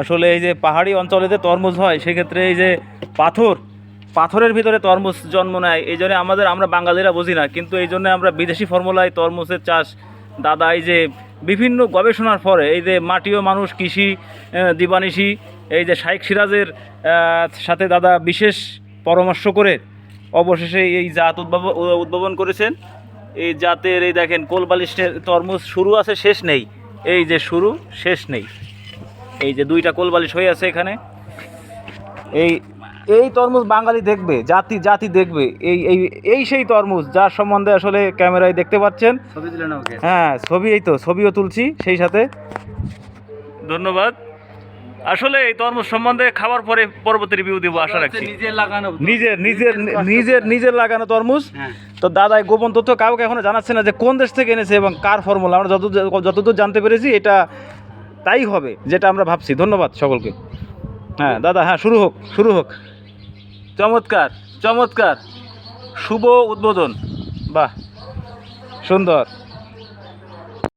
আসলে এই যে পাহাড়ি অঞ্চলে যে তরমুজ হয়, সেক্ষেত্রে এই যে পাথর, পাথরের ভিতরে তরমুজ জন্ম নেয়, এই জন্য আমাদের, আমরা বাঙালিরা বুঝি না। কিন্তু এই জন্য আমরা বিদেশি ফর্মুলায় তরমুজের চাষ, দাদা, এই যে বিভিন্ন গবেষণার পরে, এই যে মাটিও মানুষ, কৃষি দিবানিশি, এই যে শাইখ সিরাজের সাথে দাদা বিশেষ পরামর্শ করে অবশেষে এই জাত উদ্ভাবন উদ্ভাবন করেছেন। এই জাতের, এই দেখেন, কোলবালিশের তরমুজ শুরু আছে, শেষ নেই। এই যে শুরু, শেষ নেই। এই যে দুইটা কোলবালিশ হয়ে আছে এখানে। এই এই তরমুজ বাঙালি দেখবে জাতি জাতি দেখবে। এই এই এই সেই তরমুজ যার সম্বন্ধে আসলে ক্যামেরায় দেখতে পাচ্ছেন। হ্যাঁ ছবি এই তো ছবিও তুলছি সেই সাথে। ধন্যবাদ। আসলে এই তরমুজ সম্বন্ধে খাবার পরে পরবর্তী রিভিউ দেবো আশা রাখছি। নিজে লাগানো নিজের নিজের নিজের নিজের লাগানো তরমুজ। হ্যাঁ। তো দাদা এই গোপন তথ্য কাউকে এখনও জানাচ্ছে না যে কোন দেশ থেকে এনেছে এবং কার ফর্মুলা। আমরা যত যতদূর জানতে পেরেছি এটা তাই হবে যেটা আমরা ভাবছি। ধন্যবাদ সকলকে। হ্যাঁ দাদা হ্যাঁ শুরু হোক শুরু হোক। চমৎকার চমৎকার। শুভ উদ্বোধন। বাহ, সুন্দর।